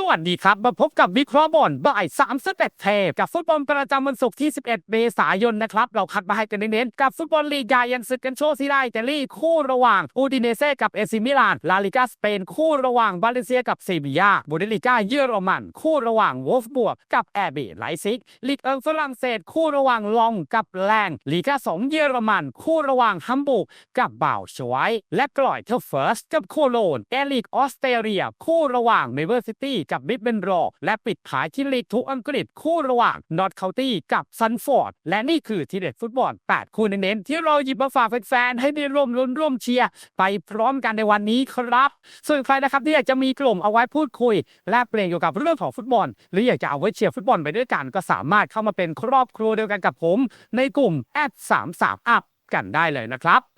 สวัสดีครับ มาพบกับวิเคราะห์บอลบ่าย3สเต็ปเทปกับฟุตบอลประจำวันศุกร์ที่ 11 เมษายนนะครับ เราคัดมาให้กันเน้นๆกับฟุตบอลลีกใหญ่ยังศึกกันโชซีไดอิตาลีคู่ระหว่างอูดิเนเซ่กับเอซิมิลาน ลาลิกาสเปนคู่ระหว่างบาเลเซียกับเซบียาบูเดลิก้าเยอรมัน คู่ระหว่างวอลฟบวกกับแอร์เบไลซิกลีกเอิงฝรั่งเศส คู่ระหว่างลองกับแลงลีกา2เยอรมัน คู่ระหว่างฮัมบูร์กกับบ่าวชไวท์และกลอยเทอร์เฟิร์สกับโคโลนแอร์ลีกออสเตรเลีย คู่ระหว่างเมเวอร์ซิตี้กับบิบเบนรอ และปิดท้ายที่ลีกทุกอังกฤษคู่ระหว่างนอตเคาตี้กับซันฟอร์ด และนี่คือทีเด็ดฟุตบอล 8 คู่เน้นๆที่เราหยิบมาฝากแฟนๆให้ได้ร่วมรุ้นร่วมเชียร์ไปพร้อมกันในวันนี้ครับ ส่วนใครนะครับที่อยากจะมีกลุ่มเอาไว้พูดคุย แลกเปลี่ยนเกี่ยวกับเรื่องของฟุตบอล หรืออยากจะเอาไว้เชียร์ฟุตบอลไปด้วยกัน ก็สามารถเข้ามาเป็นครอบครัวเดียวกันกับผม ในกลุ่มแอด3 3 up กันได้เลยนะครับ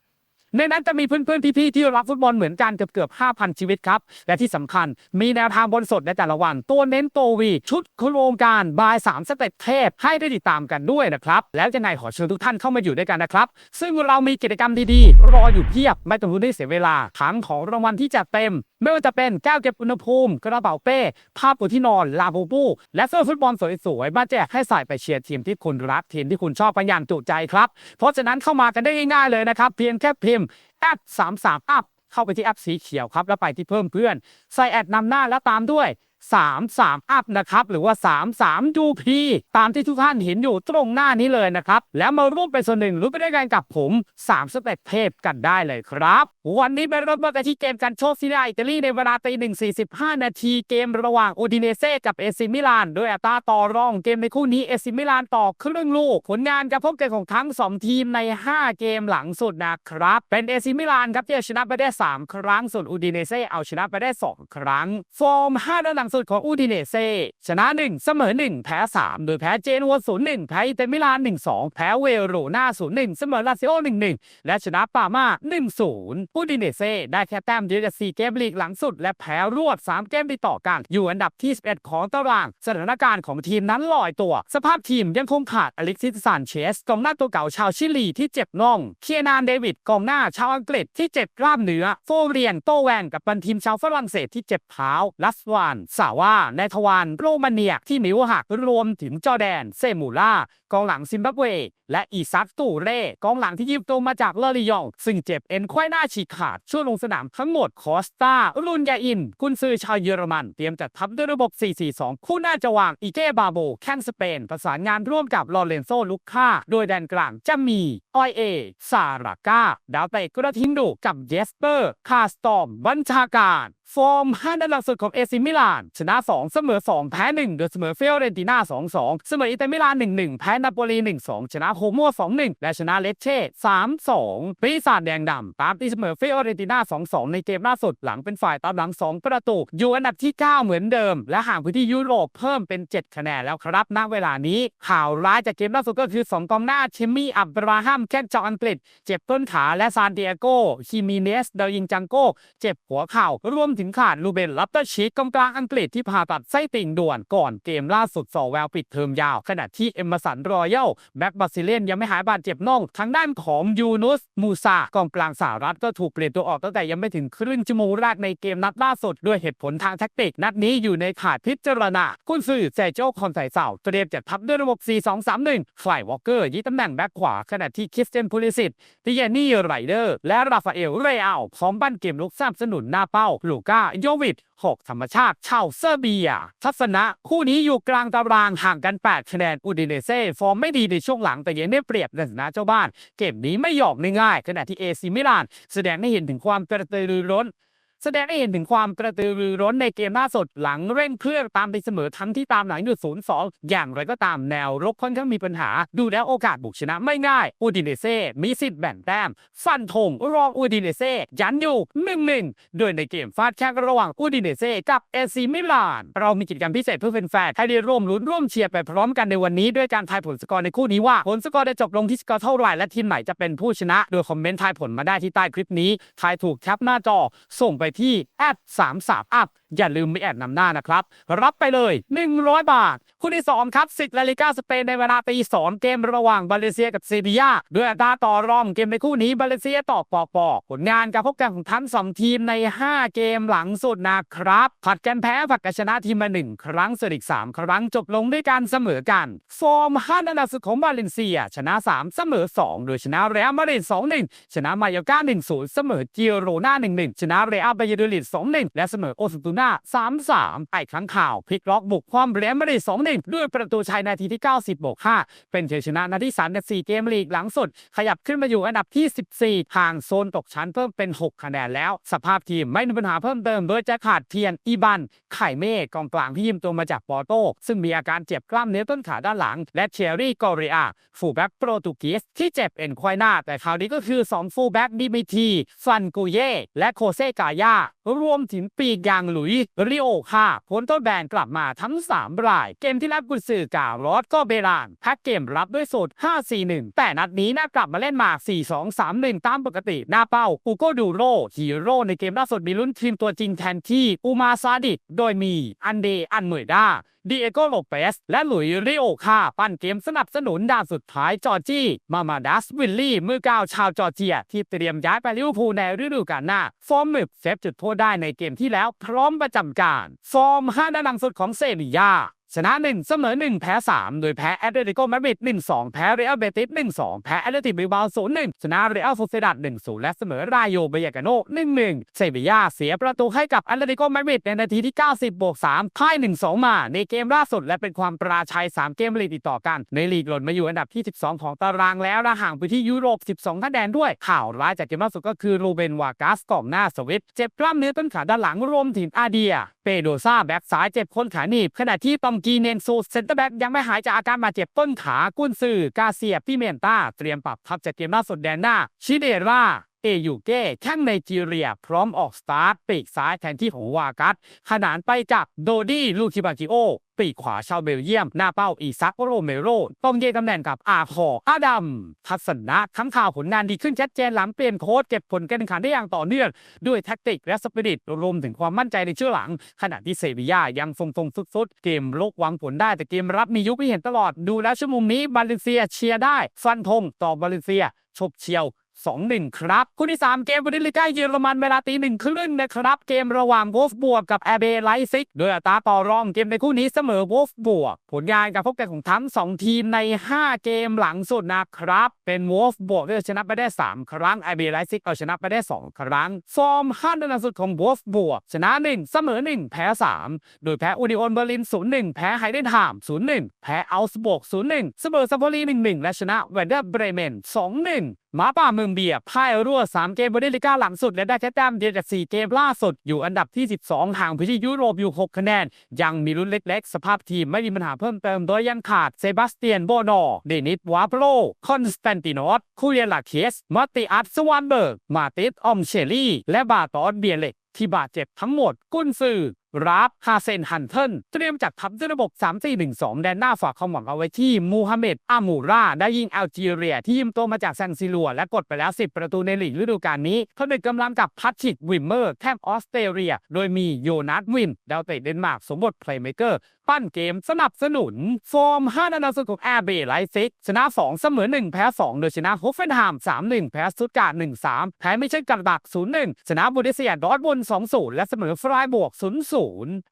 ในนั้นจะมีเพื่อนๆพี่ๆที่รักฟุตบอลเหมือนกันเกือบเกือบ5,000 ชีวิตครับ และที่สำคัญมีแนวทางบนสดในแต่ละวัน ตัวเน้นตัววีชุดโครงการบาย 3 สเต็ปเทพให้ได้ติดตามกันด้วยนะครับ แล้วจะไงขอเชิญทุกท่านเข้ามาอยู่ด้วยกันนะครับ ซึ่งเรามีกิจกรรมดีๆ รออยู่เพียบไม่ต้องรู้ได้เสียเวลาทั้งของรางวัลที่จัดเต็ม ไม่ว่าจะเป็นแก้วเก็บอุณหภูมิ กระเป๋าเป้ ผ้าปูที่นอน ลาบูบู และเสื้อฟุตบอลสวยๆ มาแจกให้ใส่ไปเชียร์ทีมที่คุณรักทีมที่คุณชอบกันอย่างจุใจครับ เพราะฉะนั้นเข้ามากันได้ง่ายๆเลยนะครับ เพียงแค่พิมพ์แอด33 up เข้าไปที่แอปสีเขียวครับ แล้วไปที่เพิ่มเพื่อน ใส่แอดนำหน้าแล้วตามด้วย 33 up นะครับ หรือว่า 33 UP ตามที่ทุกท่านเห็นอยู่ตรงหน้านี้เลยนะครับ แล้วมาร่วมเป็นส่วนหนึ่งรู้ไปด้วยกันกับผม 3 สเต็ปเทพกันได้เลยครับ วันนี้ไปเริ่มต้นกันที่เกมกันโชคซีเรียอิตาลีในเวลาตีหนึ่งสี่สิบห้านาทีเกมระหว่างอูดิเนเซ่กับเอซิมิลานโดยอัตราต่อรองเกมในคู่นี้เอซิมิลานต่อครึ่งลูก ผลงานการพบกันของทั้ง 2 ทีมใน 5 เกมหลังสุดนะครับ เป็นเอซิมิลานครับที่เอาชนะไปได้ 3 ครั้งส่วนอูดิเนเซ่เอาชนะไปได้ 2 ครั้งฟอร์ม5นัดหลังสุดของอูดิเนเซ่ชนะ 1 เสมอ 1 แพ้ 3 โดยแพ้เจนัว0 1 แพ้อิเตมิลาน 1 2 แพ้เวโรนา0 1 เสมอลาซิโอ 1 1 และชนะปาม่า1 0 อูดิเนเซ่ได้แค่แต้มเดียวจาก4เกมลีกหลังสุด และแพ้รวด 3 เกมติดต่อกัน อยู่อันดับที่ 11 ของตาราง สถานการณ์ของทีมนั้นลอยตัว สภาพทีมยังคงขาดอเล็กซิสซานเชสกองหน้าตัวเก่าชาวชิลีที่เจ็บน่อง เคียนานเดวิดกองหน้าชาวอังกฤษที่เจ็บกล้ามเนื้อ โฟเรียนโตแวนกับบันทีมชาวฝรั่งเศสที่เจ็บเท้าลัสวานสาวาในทวานโรมาเนียที่นิ้วหักรวมถึงจอแดน เซมูล่ากองหลังซิมบับเว และอีซักตูเร่กองหลังที่ยืมตัวมาจากเลอริยอง ซึ่งเจ็บเอ็นควายหน้าฉีกขาดช่วงลงสนามทั้งหมดคอสตารุนยาอิน กุนซือชาวเยอรมัน เตรียมจัดทัพด้วยระบบ 4-4-2 คู่หน้าจะวางอีเก้บาโบ แคนสเปน ประสานงานร่วมกับลอเรนโซลุกค่า โดยแดนกลางจะมีออยเอซาราก้าดาวเตะกระทิงดุกับเยสเปอร์คาสตอมบัญชาการ ฟอร์ม5นัดหลังสุดของเอซิมิลาน ชนะ 2 เสมอ 2 แพ้ 1 โดยเสมอเฟลเรนติน่า 2-2 เสมออิตอร์มิลาน 1-1 แพ้นาโปลี 1-2 ชนะโฮโม2-1 และชนะเลเช่ 3-2 ปีศาจแดงดำตามตีเสมอเฟลเรนติน่า 2-2 ในเกมล่าสุดหลังเป็นฝ่ายตามหลัง 2 ประตู อยู่อันดับที่ 9 เหมือนเดิม และห่างพื้นที่ยุโรปเพิ่มเป็น 7 คะแนนแล้วครับณเวลานี้ ข่าวร้ายจากเกมล่าสุดก็คือ 2กองหน้าเชมี่อับราฮัมแค่จากอังกฤษ เจ็บต้นขาและซานเดียโกคิมิเนสเดายิงจังโกเจ็บหัวเข่ารวมถึงขาดลูเบนลับเตอร์ชีกกองกลางอังกฤษที่ผ่าตัดไส้ติ่งด่วนก่อนเกมล่าสุดสอแววปิดเทอมยาว ขณะที่เอมมาสันรอยัลแบ็กบาซิเลียนยังไม่หายบาดเจ็บน่องทางด้านของยูนุสมูซากองกลางสหรัฐก็ถูกเปลี่ยนตัวออกตั้งแต่ยังไม่ถึงครึ่งชั่วโมงแรกในเกมนัดล่าสุดด้วยเหตุผลทางแท็กติก นัดนี้อยู่ในขาดพิจารณาคุณซื่อแซโจคอนไซเซาเตรียมจัดทัพด้วยระบบ 4-2-3-1 ฝ่ายวอลเกอร์ยึดตำแหน่งแบ็คขวาขณะที่คริสเตนพูลิสิตติเยนี่ไรเดอร์และราฟาเอลเรอัลพร้อมปั้นเกมลุกสนับสนุนหน้าเป้าลูกาโยวิด6ธรรมชาติชาวเซอร์เบีย ทัศนะ คู่นี้อยู่กลางตารางห่างกัน 8 คะแนนอูดิเนเซ่ฟอร์มไม่ดีในช่วงหลังแต่ยังได้เปรียบในฐานะเจ้าบ้าน เกมนี้ไม่หยอกง่ายๆขณะที่เอซิมิลาน แสดงให้เห็นถึงความกระตือรือร้น แสดงให้เห็นถึงความกระตือรือร้นในเกมล่าสุดหลังเร่งเครื่องตามไปเสมอทั้งที่ตามหลังอยู่0-2องอย่างไรก็ตามแนวรบค่อนข้างมีปัญหา ดูแล้วโอกาสบุกชนะไม่ง่ายอูดิเนเซ่มีสิทธิ์แบ่งแต้ม ฟันธงรองอูดิเนเซ่ยันอยู่1-1โดยในเกมฟาดแข่งระหว่างอูดิเนเซ่กับเอซีมิลาน เรามีกิจกรรมพิเศษเพื่อแฟนๆให้ได้ร่วมลุ้นร่วมเชียร์ไปพร้อมกันในวันนี้ด้วยการทายผลสกอร์ในคู่นี้ว่าผลสกอร์จะจบลงที่สกอร์เท่าไหร่และทีมไหนจะเป็นผู้ชนะ โดยคอมเมนต์ทายผลมาได้ที่ใต้คลิปนี้ทายถูกแคปหน้าจอส่งไปที่ at 3 3 up อย่าลืมไมีแอดนำหน้านะครับ รับไปเลย 100 บาท คู่ที่ 2 ครับสิทธิ์ลาลิก้าสเปนในเวลาตีสองเกมระหว่างบาเลเซียกับเซบียาด้วยอัตราต่อรองเกมในคู่นี้บาเลเซียต่อปอกปอกผลงานการพบกันของทั้งสองทีมใน 5 เกมหลังสุดนะครับผัดกันแพ้ผัดกันชนะทีมมา1ครั้งส่วนอีก 3 ครั้งจบลงด้วยการเสมอกัน ฟอร์ม5อันดับสุดของบาเลเซีย ชนะ 3 เสมอ 2 โดยชนะเรอัลมาดริด2-1 ชนะมายอร์ก้า1-0 เสมอเจิโรนา1-1 ชนะเรอัลบาเยโดลิด2-1 และเสมอโอซาตูนา3-3ไอ้ครั้งข่าวพลิกล็อกบุกความเรอัลมาดริด2-1ด้วยประตูชัยนาทีที่ 90บวก5เป็นชัยชนะนาที3ใน4เกมลีกหลังสุด ขยับขึ้นมาอยู่อันดับที่ 14 ห่างโซนตกชั้นเพิ่มเป็น 6 คะแนนแล้ว สภาพทีมไม่มีปัญหาเพิ่มเติมโดยจะขาดเทียนอีบัน ไข่เมฆกองกลางที่ยืมตัวมาจากปอร์โต ซึ่งมีอาการเจ็บกล้ามเนื้อต้นขาด้านหลัง และเชอรี่กอริอาฟูแบ็กโปรตุเกสที่เจ็บเอ็นควายหน้า แต่คราวนี้ก็คือ 2 ฟูแบ็กดิมิทีฟันกูเย่และโคเซกายารวมถึงปีกยางหลุยริโอคาผลต้นแบนกลับมาทั้ง 3 ราย เกมที่รับกุญสือการอสก็เบรานแพ็กเกมรับด้วยสูตร 5-4-1 แต่นัดนี้น่ากลับมาเล่นมา 4-2-3-1 ตามปกติ หน้าเป้าอูโกดูโรฮีโร่ในเกมล่าสุดมีลุ้นทีมตัวจริงแทนที่อูมาซาดิดโดยมีอันเดอันเมยดาดิเอโกโลเปส และหลุยริโอคาปั้นเกมสนับสนุนด่านสุดท้ายจอร์จี้ มามาดัสวิลลี่ มือก้าวชาวจอร์เจีย ที่เตรียมย้ายไปลิเวอร์พูลในฤดูกาลหน้า ฟอร์มหมึบเซฟจุดโทษได้ในเกมที่แล้วพร้อมประจำการ ฟอร์ม5ด้านหลังสุดของเซบียา ชนะ 1 เสมอ 1 แพ้ 3 โดยแพ้แอตเลติโกมาดริด1-2 แพ้เรอัลเบติส1-2 แพ้แอตเลติกบิลบา0-1 ชนะเรอัลโซเซดัด1-0 และเสมอรายโยเบยากาโน1-1 เซบียาเสียประตูให้กับแอตเลติโกมาดริดในนาทีที่ 90บวก3พ่าย1-2 มาในเกมล่าสุด และเป็นความปราชัย 3 เกมลีกติดต่อกัน ในลีกหล่นมาอยู่อันดับที่ 12 ของตารางแล้วและห่างไปที่ยุโรป 12 คะแนนด้วย ข่าวร้ายจากเกมล่าสุดก็คือรูเบนวากัสกองหน้าสวิตเจ็บกล้ามเนื้อต้นขาด้านหลังรวมถึงอาเดียเปโดซ่าแบ็กซ้ายเจ็บคนขาหนีบ ขณะที่ตอมกีเนนซูเซนเตอร์แบ็กยังไม่หายจากอาการบาดเจ็บต้นขากุนซือกาเซียพิเมนตาเตรียมปรับทัพจากเกมล่าสุดแดนหน้า ชิเดรา เอยูเก้แข้งไนจีเรีย พร้อมออกสตาร์ทปีกซ้ายแทนที่ของวากัสขนานไปจากโดดี้ลูคิบากิโอปีกขวาชาวเบลเยียม หน้าเป้าอีซักโรเมโรต้องเยนตำแหน่งกับอาคออาดัมทัศนะทั้งข่าวผลงานดีขึ้นชัดเจนหลังเปลี่ยนโค้ชเก็บผลการแข่งขันได้อย่างต่อเนื่อง ด้วยแท็กติกและสปิริตรวมถึงความมั่นใจในชื่อหลัง ขณะที่เซบียายังทรงๆสุดๆ เกมโลกหวังผลได้แต่เกมรับมียุบให้เห็นตลอดดูแล้วชั่วโมงนี้บาเลนเซียเชียร์ได้ฟันธงต่อบาเลนเซียชกเชียว 2-1ครับ คู่ที่ 3 เกมบุนเดสลิก้าเยอรมันเวลาตีหนึ่งครึ่งนะครับ เกมระหว่างโวฟบวกกับแอเบไลซิกโดยอัตราต่อรองเกมในคู่นี้เสมอโวฟบวก ผลงานการพบกันของทั้ง2ทีมใน 5 เกมหลังสุดนะครับ เป็นโวฟบวกที่ชนะไปได้ 3 ครั้งแอเบไลซิกเอาชนะไปได้ 2 ครั้ง ฟอร์ม5ในหลังสุดของโวฟบวกชนะ 1 เสมอ 1 แพ้ 3 โดยแพ้อูนิโอนเบอร์ลิน 0-1 แพ้ไฮเดนฮาม0-1 แพ้อัลสบวก0-1 เสมอซัปโปรี1-1 และชนะเวนเดอร์เบรเมน 2-1หมาป่าเมืองเบียร์พ่ายรั่ว 3 เกมบนเดลิก้าหลังสุด และได้แค่แต้มเดียวจาก 4 เกมล่าสุด อยู่อันดับที่ 12 ห่างไปที่ยุโรปอยู่ 6 คะแนน ยังมีลุ้นเล็ก ๆ สภาพทีมไม่มีปัญหาเพิ่มเติม โดยยังขาดเซบาสเตียนโบนอเดนิสวาโปโลคอนสแตนติโนสคูเรียลาเคสมาติอัสสวานเบิร์ก มาติสออมเชลี่ และบาตอสเบียเล็กที่บาดเจ็บทั้งหมด กุนซือ รับฮาเซนฮันเทิลเตรียมจัดทัพด้วยระบบ 3-4-1-2 แดนหน้าฝากความหวังเอาไว้ที่มูฮัมเหม็ดอามูรา ได้ยิงแอลจีเรีย ที่ยืมตัวมาจากแซนซิลัว และกดไปแล้ว 10 ประตูในลีกฤดูกาลนี้ เขาเด็กกำลังกับพัทชิกวิมเมอร์แทมออสเตรเลีย โดยมีโยนัสวินดาวเตะเดนมาร์กสมบทเพลย์เมเกอร์ปั้นเกมสนับสนุน ฟอร์ม 5 นานาสุดของแอร์เบย์ไลซิกชนะ 2 เสมอ 1 แพ้ 2 โดยชนะโฮฟเฟนฮาม3-1 แพ้สตุตการ์ด1-3 แพ้ไม่ใช่กันบัก0-1 ชนะบูเดสเซียดอร์ทบุน2-0 และเสมอฟรายบวก0-0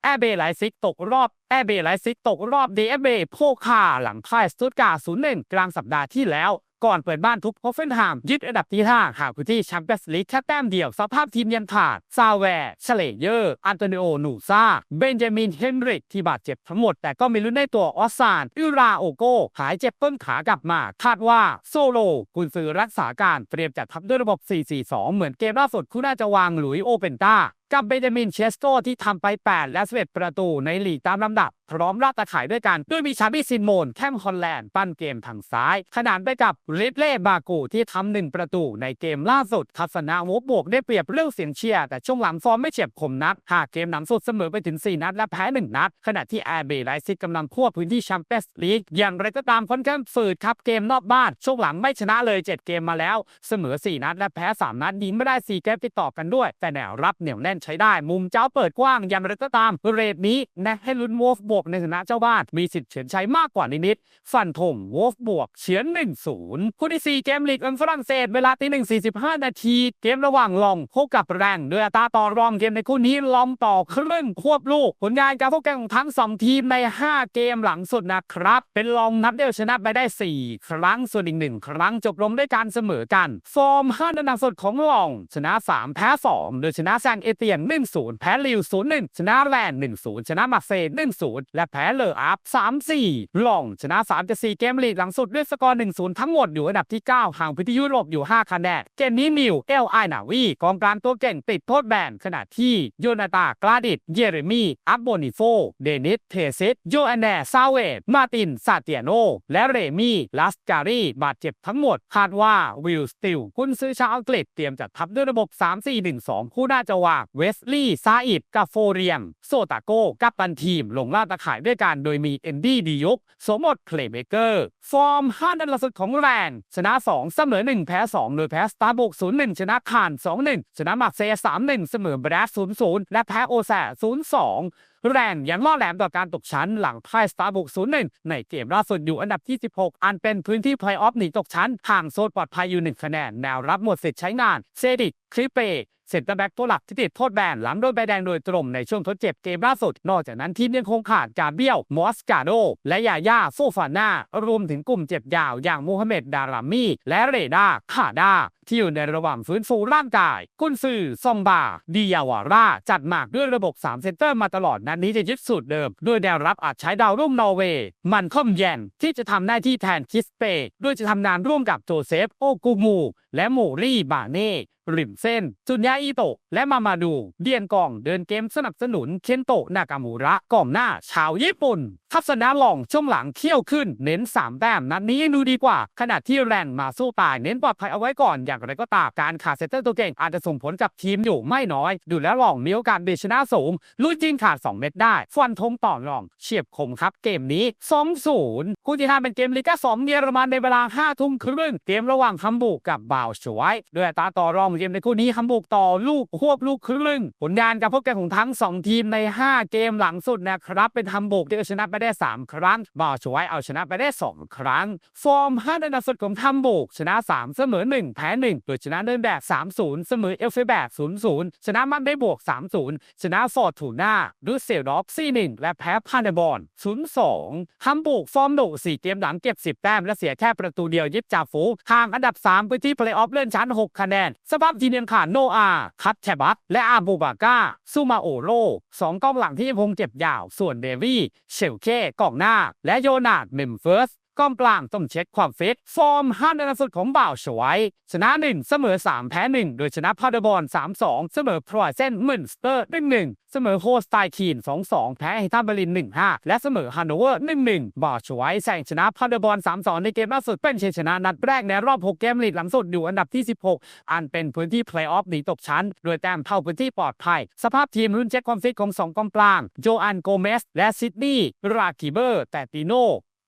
แอเบไลซิกตกรอบแอเบไลซิกตกรอบ DFB โพคาหลังพ่ายสตุตการ์0-1 กลางสัปดาห์ที่แล้ว ก่อนเปิดบ้านทุบโฮฟเฟนไฮม์ยึดอันดับที่5หากที่แชมเปี้ยนส์ลีกแค่แต้มเดียว สภาพทีมยันขาด ซาแวร์เชเลเยอร์ อันโตนิโอ หนูซาเบนจามิน เฮนริก ที่บาดเจ็บทั้งหมด แต่ก็มีลุ้นในตัวออสซานอิราโอโกหายเจ็บต้นขากลับมา คาดว่าโซโลกุนซือรักษาการเตรียมจัดทัพด้วยระบบ 4-4-2 เหมือนเกมล่าสุดคู่น่าจะวางหลุยโอเปนตา กับเบนจามินเชสโตที่ทำไป 8 และ 11 ประตูในลีกตามลำดับ พร้อมราดตะข่ายด้วยกันด้วยมีชาบิซินโมนแข้งฮอลแลนด์ ปั้นเกมทางซ้าย ขนานไปกับริดเล่บากูที่ทำหนึ่งประตูในเกมล่าสุด ทัศนะวบบวกได้เปรียบเรื่องเสียงเชียร์ แต่ช่วงหลังฟอร์มไม่เฉียบคมนักหากเกมหนังสุดเสมอไปถึง 4 นัดและแพ้ 1 นัด ขณะที่แอร์เบย์ไลซิกกำลังควบพื้นที่แชมเปี้ยนส์ลีกอย่างไรก็ตามค่อนข้างฝืดครับเกมนอกบ้านช่วงหลังไม่ชนะเลย 7 เกมมาแล้ว เสมอ 4 นัดและแพ้ 3 นัดยิงไม่ได้ 4 เกมติดต่อกันด้วย แต่แนวรับเหนียวแน่นใช้ได้ มุมเจ้าเปิดกว้างอย่างไรก็ตามเรทนี้แนะให้ลุ้นวอฟบวกในฐานะเจ้าบ้าน มีสิทธิ์เฉือนชัยมากกว่านิดๆฟันธงวอฟบวกเฉือน1-0คู่ที่ 4 เกมลีกอันฝรั่งเศสเวลาตีหนึ่งสี่สิบห้านาทีเกมระหว่างลองพบกับแรงโดยอัตราต่อรองเกมในคู่นี้ลองต่อครึ่งควบลูก ผลงานการพบกันของทั้ง2ทีมใน 5 เกมหลังสุดนะครับ เป็นลองนับเดียวชนะไปได้ 4 ครั้งส่วนอีกหนึ่งครั้งจบลงด้วยการเสมอกัน ฟอร์ม5นัดหลังสุดของลอง ชนะ 3 แพ้ 2 โดยชนะแซงเอเตียน 1-0 แพ้ลิว 0-1 ชนะแลนด์ 1-0 ชนะมาเซย์1-0 และแพ้เลออัพ3-4 ลองชนะ 3-4 เกมลีกหลังสุดด้วยสกอร์ 1-0 ทั้งหมดอยู่อันดับที่ 9 ห่างไปที่ยุโรปอยู่ 5 คะแนน เกมนี้นิว เอลไอนาวีกองกลางตัวเก่งติดโทษแบนขณะที่โยนาตากลาดิตเยเรมีอับโบนิโฟ เดนิส เทเซตโยแอนแนซาเวตมาติน ซาเตียโน และเรมีลัสการีบาดเจ็บทั้งหมดคาดว่าวิลสติลกุนซื้อชาวอังกฤษเตรียมจัดทัพด้วยระบบ 3-4-1-2 คู่น้าจะวางเวสลีย์ซาอิดกับโฟเรียมโซตาโกกับตันทีม ลงล่าตะข่ายด้วยกัน โดยมีเอนดี้ดียุกสมบทเพลเมเกอร์ ฟอร์ม5นัดล่าสุดของแรงชนะ 2 เสมอ 1 แพ้ 2 โดยแพ้สตาร์บุก0-1 ชนะคาน 2-1 ชนะมาร์เซย์3-1 เสมอแบรด0-0 และแพ้โอแซ0-2แรงยังล่อแหลมต่อการตกชั้นหลังพ่ายสตาร์บุก0-1 ในเกมล่าสุดอยู่อันดับที่ 16 อันเป็นพื้นที่เพลย์ออฟหนีตกชั้นห่างโซนปลอดภัยอยู่1คะแนนแนวรับหมดสิทธิ์ใช้งานเซดิกคริเป เซนเตอร์แบ็กตัวหลักที่ติดโทษแบนหลังโดนใบแดงโดยตรงในช่วงทดเจ็บเกมล่าสุด นอกจากนั้นทีมยังคงขาดกาเบียลมอสกาโด และยาย่าโซฟาน่ารวมถึงกลุ่มเจ็บยาวอย่างมูฮัมเหม็ดดารามีและเรดาคาดาที่อยู่ในระหว่างฟื้นฟูร่างกาย กุนซือซอมบา ดิยาวาร่า จัดหมากด้วยระบบ 3 เซนเตอร์มาตลอดนัดนนี้จะยึดสูตรเดิม ด้วยแนวรับอาจใช้ดาวรุ่งนอร์เวย์ มันคอมแยนที่จะทำหน้าที่แทนคิสเปด้วยจะทำงานร่วมกับโจเซฟ โอกูมู และโมรี่บาเน่ ริมเส้น จุนยาอิโตะและมามาดูเดียนกองเดินเกมสนับสนุนเคนโตะนากามูระกองหน้า ชาวญี่ปุ่น ทัศนะหล่องช่วงหลังเขี้ยวขึ้น เน้น 3 แต้มนัดนี้ดูดีกว่า ขณะที่แรนมาสู้ตาย เน้นปลอดภัยเอาไว้ก่อนอย่างไรก็ตามการขาดเซนเตอร์ตัวเก่งอาจจะส่งผลกับทีมอยู่ไม่น้อย ดูแล้วหล่องมีโอกาสเบียดชนะสูงลุยจิงขาด 2 เม็ดได้ ฟันธงต่อรองเฉียบคมครับเกมนี้2-0คู่ที่ห้าเป็นเกมลีกา2เยอรมันในเวลา5ทุ่มครึ่งเกมระหว่างฮัมบูร์กกับบ่าวชวท์ด้วยตาต่อรองเกมในคู่นี้ฮัมบูกต่อลูกควบลูกครึ่ง ผลงานการพบกันของทั้ง 2 ทีมใน 5 เกมหลังสุดนะครับเป็นฮัมบูกที่เอาชนะไปได้ 3 ครั้งบาชไวท์เอาชนะไปได้ 2 ครั้ง ฟอร์ม5นัดสุดของฮัมบูกชนะ 3 เสมอ 1 แพ้ 1 โดยชนะเดินแบบ 3-0 เสมอเอลเฟแบบ 0-0 ชนะมันได้บวก 3-0 ชนะฟอร์ทูน่าดูเซลด็อก4-1 และแพ้พาเนบอล0-2ฮัมบูกฟอร์มโดด4เกมหลังเก็บ 10 แต้มและเสียแค่ประตูเดียวยิบจ่าฝูงห่างอันดับ 3 ไปที่เพลย์ออฟเลื่อนชั้น 6 คะแนนสภับทีมยังขาดโนอา คัตแชบัตและอาบูบาก้า ซูมาโอโรสองกองหลังที่พงเจ็บยาว ส่วนเดวี่ เชลเคกองหน้า และโยนาดเมมเฟิร์ส กองกลางต้องเช็คความฟิต ฟอร์ม5ในนัดสุดของบ่าวชไว้ชนะ 1 เสมอ 3 แพ้ 1 โดยชนะพาเดบอล3-2 เสมอพรอยเซนมินสเตอร์1-1 เสมอโฮสไตคีน 2-2 แพ้ไฮทันเบอร์ลิน 1-5 และเสมอฮันโนเวอร์ 1-1 บ่าวชไว้แซงชนะพาเดบอล3-2 ในเกมล่าสุดเป็นชัยชนะนัดแรกในรอบ 6 เกมลีกหลังสุดอยู่อันดับที่ 16 อันเป็นพื้นที่เพลย์ออฟหนีตกชั้น โดยแต้มเท่าพื้นที่ปลอดภัย สภาพทีมรุ่นเช็คความฟิตของสองกองกลาง โจอันโกเมสและซิดนีย์ราคิเบอร์ แต่ติโน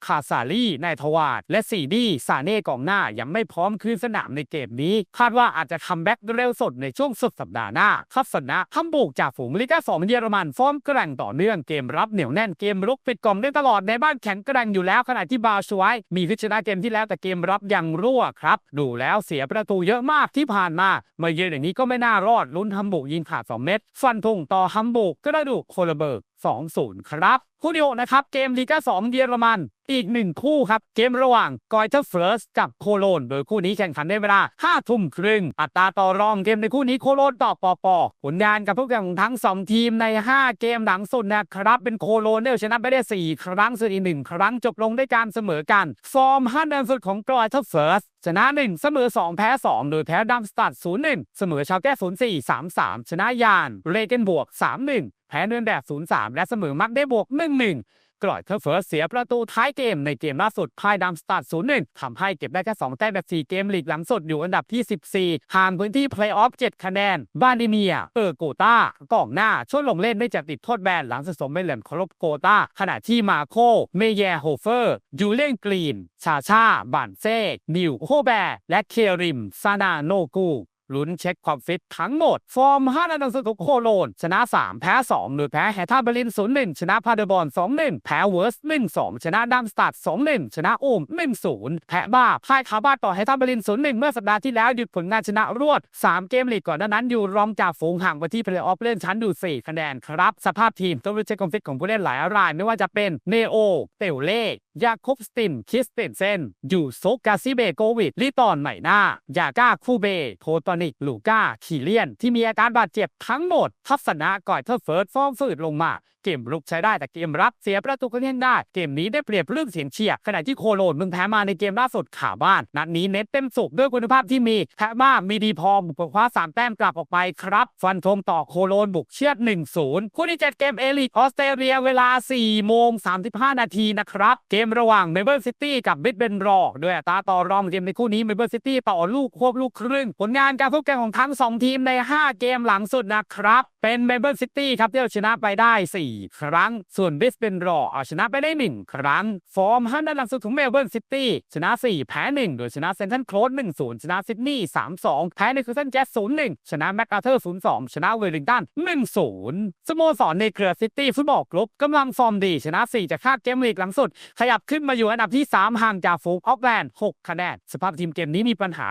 คาซาลีนายทวาดและซีดีซาเน่กองหน้ายังไม่พร้อมคืนสนามในเกมนี้ คาดว่าอาจจะคัมแบ็กเร็วสดในช่วงสุดสัปดาห์หน้าทัศนะฮัมบู๊กจากฝูงลิกาสองเยอรมันฟอร์มแกร่งต่อเนื่องเกมรับเหนียวแน่นเกมรุกปิดกล่อมได้ตลอดในบ้านแข็งแกร่งอยู่แล้วขณะที่บาชไวท์มีพิชนะเกมที่แล้วแต่เกมรับยังรั่วครับ ดูแล้วเสียประตูเยอะมากที่ผ่านมามาเยือนอย่างนี้ก็ไม่น่ารอดลุ้นฮัมบู๊กยิงขาด2เม็ดฟันธงต่อฮัมบู๊กกระดูกโคลเบิร์ก 2-0 ครับ คู่เดียวนะครับ เกมลีกา2เยอรมัน อีกหนึ่งคู่ครับ เกมระหว่างกอยเทอร์เฟิร์สกับโคโลน โดยคู่นี้แข่งขันในเวลา 5 ทุ่มครึ่ง อัตราต่อรองเกมในคู่นี้โคโลนต่อปอปอผลงานกับพวกแข่งของทั้ง 2 ทีมใน 5 เกมหลังสุดนะครับ เป็นโคโลนเนี่ยชนะไปได้ 4 ครั้งส่วนอีกหนึ่งครั้งจบลงด้วยการเสมอกัน ฟอร์ม5เดือนสุดของกอยเทอร์เฟิร์สชนะ 1 เสมอ 2 แพ้ 2 โดยแพ้ดัมสตัด 0-1 เสมอชาวแก้ 0-4 3-3 ชนะยานเรเกนบวก 3-1 แพ้เนินแบบ0-3 และเสมอมักได้บวก 1-1 กลอยเทอร์เฟิร์สเสียประตูท้ายเกมในเกมล่าสุดพ่ายดัมสตัด0-1ทำให้เก็บได้แค่2แต้มแบบ 4 เกมลีกหลังสุดอยู่อันดับที่ 14 ห่างพื้นที่เพลย์ออฟ 7 คะแนน บาดิเมีย เออโกตากองหน้าช่วยลงเล่นได้จากติดโทษแบนหลังสะสมไม่เหลืมครบโกตาขณะที่มาโค เมเยโฮเฟอร์ยูเลนกรีน ชาชาบันเซ่นิวโฮแบร์และเคริมซานาโนกู ลุ้นเช็คความฟิตทั้งหมด ฟอร์ม5นัดหลังสุดของโคโลน ชนะ 3 แพ้ 2 โดยแพ้แฮท่าเบร์ลิน0-1 ชนะพาเดอร์บอล2-1 แพ้เวิร์ส1-2 ชนะดัมสตัด2-1 ชนะโอม1-0 แพ้บ้าพ่ายคาบ้าต่อแฮท่าเบร์ลิน0-1 เมื่อสัปดาห์ที่แล้วหยุดผลงานชนะรวด 3 เกมลีกก่อนนั้นอยู่รองจากฝูงห่างไปที่เพลย์ออฟเล่นชั้นดู4คะแนนครับ สภาพทีมต้องรู้เช็คความฟิตของผู้เล่นหลายรายไม่ว่าจะเป็นเนโอเตลเล่ยาคุบสติน คิสเตนเซน ยูโซกาซิเบโกวิดลิตอนใหม่หน้ายาก้าคูเบโทตอนิก ลูก้าคีเลียน ที่มีอาการบาดเจ็บทั้งหมด ทัศนะก่อยเทอร์เฟิร์สฟอร์มฝืดลงมา เกมรุกใช้ได้แต่เกมรับเสียประตูก็เล่นได้ เกมนี้ได้เปรียบเรื่องเสียงเชียร์ขณะที่โคโลนมึงแพ้มาในเกมล่าสุดขาบ้าน นัดนี้เน็ตเต็มสุกด้วยคุณภาพที่มีแพ้มามีดีพอบุกคว้าสามแต้มกลับออกไปครับ ฟันธงต่อโคโลนบุกเชือด1-0คู่ที่7เกมเอลิกออสเตรเลียเวลา4โมง35นาทีนะครับเกมมระหว่างเมเบิลซิตี้กับบิดเบนรอด้วยตาต่อรองเกมในคู่นี้เมเบิลซิตี้ต่อลูกควบลูกครึ่ง ผลงานการพบกันของทั้ง 2 ทีมใน 5 เกมหลังสุดนะครับ เป็นเมเบิลซิตี้ครับที่เอาชนะไปได้ 4 ครั้ง ส่วนบิสเบนรอเอาชนะไปได้ 1 ครั้ง ฟอร์มห้านัดหลังสุดของเมเบิร์นซิตี้ชนะ 4 แพ้ 1 โดยชนะเซนทรัลโคลส1-0 ชนะซิดนีย์3-2 แพ้ในคิวสันแจ๊ส0-1 ชนะแม็กอาเธอร์0-2 ชนะเวลลิงตัน1-0สโมสรในเครือซิตี้ฟุตบอลกรุ๊ปกำลังฟอร์มดีชนะ4จากคาดเกมลีกหลังสุดขยบขึ้นมาอยู่อันดับที่ 3 ห่างจากฟูกออกแลนด์6คะแนนสภาพทีมเกมนี้มีปัญหา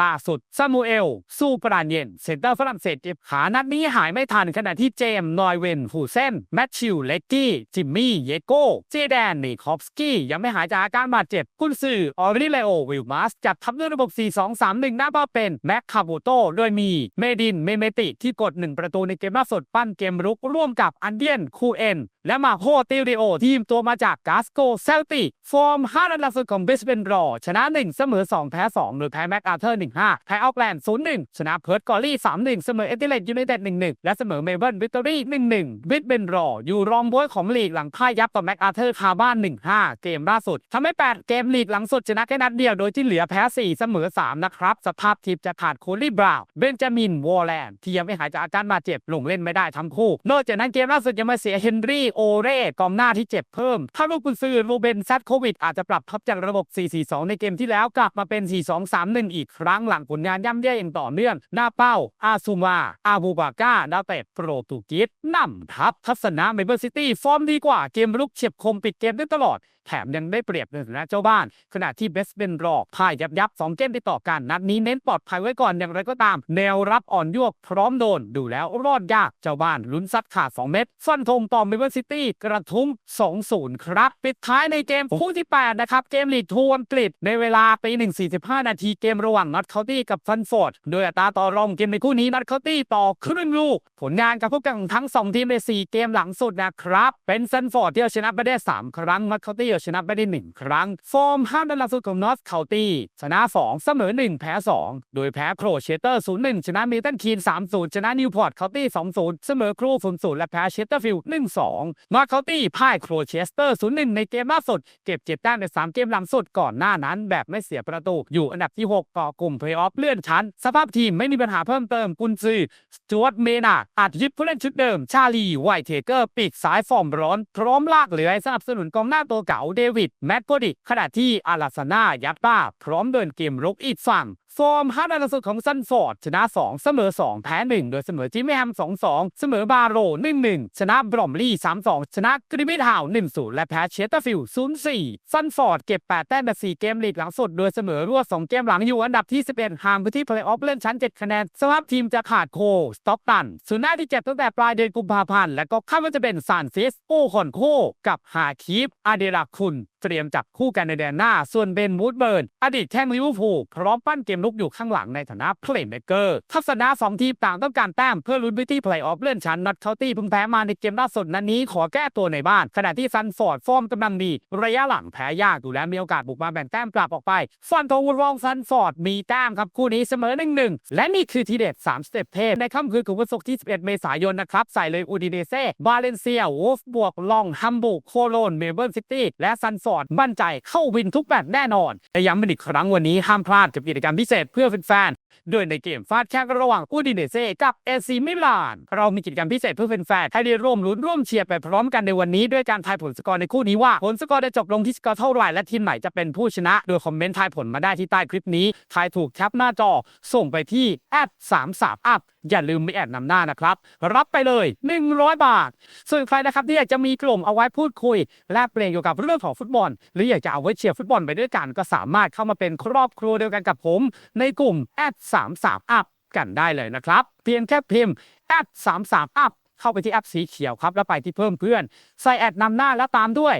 ล่าสุดซามูเอล สู้ปราณเย็น เซนเตอร์ฝรั่งเศสเจ็บขานัดนี้หายไม่ทันขณะที่เจมส์นอยเวนฮูเซนแมทชิวเล็กกี้จิมมี่เยโก้เจแดนนิคอฟสกี้ยังไม่หายจากอาการบาดเจ็บกุนซือออริเลโอวิลมัสจัดทัพด้วยระบบ 4-2-3-1 หน้าเป้าเป็นแม็กคาบูโตโดยมีเมดินเมเมติที่กด 1 ประตูในเกมล่าสุดปั้นเกมรุกร่วมกับอันเดียนคูเอ็นและมาโฮติริโอทีมตัวมาจากกาสโกเซลติฟอร์ม5นัดล่าสุดของเบสเบนรอ ชนะ 1 เสมอ 2 แพ้ 2 โดยแพ้แม็กอาเธอร์ 1-5 แพ้ออกแลนด์ 0-1 ชนะเพิร์ตกอรี่ 3-1 เสมอเอติเลตยูไนเต็ด 1-1 และเสมอเมเบิลวิกตอรี่ 1-1 บิสเบนรอ อยู่รองบวยของลีกหลังพ่ายยับต่อแม็กอาเธอร์คาบ้าน 1-5 เกมล่าสุดทำให้ 8 เกมลีกหลังสุดชนะแค่นัดเดียวโดยที่เหลือแพ้ 4 เสมอ 3 นะครับ สภาพทีมจะขาดโคลี่บราวน์เบนจามินวอลแลนด์ที่ยังไม่หายจากอาการบาดเจ็บลงเล่นไม่ได้ทั้งคู่นอกจากนั้นเกมล่าสุดยังมาเสียเฮนรี่โอเร่กองหน้าที่เจ็บเพิ่ม ถ้าลูกกุนซือรูเบนซัดโควิด อาจจะปรับทับจากระบบ 4-4-2 ในเกมที่แล้วกลับมาเป็น 4-2-3-1 อีกครั้งหลังผลงานย่ำแย่อย่างต่อเนื่อง หน้าเป้า อาซูมา อาบูบาก้าดาวเตะโปรตุเกสนำทัพทัศนะเมเบอร์ซิตี้ฟอร์มดีกว่าเกมรุกเฉียบคมปิดเกมได้ตลอดแถมยังได้เปรียบในฐานะเจ้าบ้าน ขณะที่เบสเบนรอกพ่ายยับยับสองเกมติดต่อกันนัดนี้เน้นปลอดภัยไว้ก่อนอย่างไรก็ตาม แนวรับอ่อนยวกพร้อมโดน ดูแล้วรอดยากเจ้าบ้านลุ้นซัดขาด 2 เม็ดฟันธงต่อเมเบอร์ซิตี้กระทุ้ง 2-0 ครับ ปิดท้ายในเกมคู่ที่ 8 นะครับ เกมลีกทูอังกฤษในเวลาปี1.45 นาทีเกมระหว่างนัดเคาน์ตี้กับฟันฟอร์ดโดยอัตราต่อรองเกมในคู่นี้นัดเคาน์ตี้ต่อครึ่งลูก ผลงานการพบกันของทั้ง 2 ทีมใน 4 เกมหลังสุดนะครับ เป็นซันฟอร์ดที่เอาชนะไปได้ 3 ครั้งนัดเคาน์ตี้เอาชนะไปได้ 1 ครั้ง ฟอร์มห้านัดหลังสุดของนอร์ทเคาน์ตี้ชนะ 2 เสมอ 1 แพ้ 2 โดยแพ้โครเชเตอร์ 0-1 ชนะมิลตันคีน 3-0 ชนะนิวพอร์ตเคาน์ตี้ 2-0 เสมอครู 0-0 และแพ้เชสเตอร์ฟิลด์ 1-2นอร์คาตี้พ่ายโครเชสเตอร์ 0-1 ในเกมล่าสุด เก็บเจ็ดแต้มใน 3 เกมหลังสุดก่อนหน้านั้น แบบไม่เสียประตูอยู่อันดับที่6ก่อกลุ่มเพลย์ออฟเลื่อนชั้น สภาพทีมไม่มีปัญหาเพิ่มเติมกุนซือสจวตเมนาอาจยึดผู้เล่นชุดเดิม ชาลีไวท์เทเกอร์ปีกซ้ายฟอร์มร้อน พร้อมลากเหลือให้สนับสนุนกองหน้าตัวเก่าเดวิดแมตโกดิขณะที่อาลาซาน่ายัตตาพร้อมเดินเกมรุกอีกฝั่ง ฟอร์มห้านัดล่าสุดของซันฟอร์ด ชนะ 2 เสมอ 2 แพ้ 1 โดยเสมอจิมมี่แฮม 2-2 เสมอบาโร 1-1 ชนะบรอมลี่ 3-2 ชนะกริมิทาว 1-0 และแพ้เชสเตอร์ฟิลด์ 0-4 ซันฟอร์ดเก็บ 8 แต้มใน4เกมลีกหลังสุด โดยเสมอรวด 2 เกมหลังอยู่อันดับที่ 11ห่างไปที่เพลย์ออฟเล่นชั้น 7 คะแนน สภาพทีมจะขาดโค สต็อกตันสุน่าที่เจ็บตั้งแต่ปลายเดือนกุมภาพันธ์และก็คาดว่าจะเป็นซานซิส โอคอนโค กับฮาคีฟอาเดราคุนเตรียมจับคู่กันในแดนหน้า ส่วนเบนมูดเบิร์น อดีตแข้งลิเวอร์พูลพร้อมปั้นเกมลุกอยู่ข้างหลังในฐานะเพลย์เมเกอร์ทัศนะสองทีมต่างต้องการแต้มเพื่อลุ้นไปที่เพลย์ออฟเลื่อนชั้นนัดเคาน์ตี้เพิ่งแพ้มาในเกมล่าสุดนัดนี้ขอแก้ตัวในบ้าน ขณะที่ซันฟอร์ดฟอร์มกำลังดีระยะหลังแพ้ยากดูและมีโอกาสบุกมาแบ่งแต้มกลับออกไปฟันธงรองซันฟอร์ดมีแต้มครับคู่นี้เสมอหนึ่งหนึ่งและนี่คือทีเด็ด3สเต็ปเทพในค่ำคืนของวันศุกร์ที่ 11 เมษายนนะครับใส่เลยอูดิเนเซ่บาเลนเซียวูฟบวกลองฮัมบูร์กโคโลนเมลเบิร์นซิตี้และซันฟอร์ดมั่นใจเข้าวินทุกแมตช์แน่นอนและย้ำเป็นอีกครั้งวันนี้ห้ามพลาดกับกิจกรรมพิเศษเพื่อแฟน โดยในเกมฟาดแข่งระหว่างอูดิเนเซ่กับเอซีมิลาน เรามีกิจกรรมพิเศษเพื่อแฟนๆให้ได้ร่วมลุ้นร่วมเชียร์ไปพร้อมกันในวันนี้ด้วยการทายผลสกอร์ในคู่นี้ว่า ผลสกอร์จะจบลงที่สกอร์เท่าไหร่และทีมไหนจะเป็นผู้ชนะ โดยคอมเมนต์ทายผลมาได้ที่ใต้คลิปนี้ทายถูกแคปหน้าจอ ส่งไปที่แอด3 3 up อย่าลืมไมีแอดนำหน้านะครับ รับไปเลย 100 บาท ส่วนใครนะครับที่อยากจะมีกลุ่มเอาไว้พูดคุย แลกเปลี่ยนเกี่ยวกับเรื่องของฟุตบอล หรืออยากจะเอาไว้เชียร์ฟุตบอลไปด้วยกันก็สามารถเข้ามาเป็นครอบครัวเดียวกันกับผม ในกลุ่มแอด33 up กันได้เลยนะครับ เพียงแค่พิมพ์แอด33 up เข้าไปที่แอปสีเขียวครับ แล้วไปที่เพิ่มเพื่อน ใส่แอดนำหน้าแล้วตามด้วย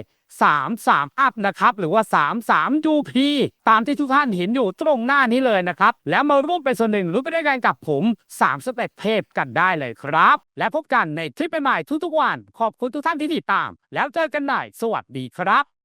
33 up นะครับ หรือว่า 33 UP ตามที่ทุกท่านเห็นอยู่ตรงหน้านี้เลยนะครับ แล้วมาร่วมเป็นส่วนหนึ่งรู้ไปด้วยกันกับผม 3 สเต็ปเทพกันได้เลยครับ และพบกันในคลิปใหม่ๆทุกๆวัน ขอบคุณทุกท่านที่ติดตาม แล้วเจอกันใหม่สวัสดีครับ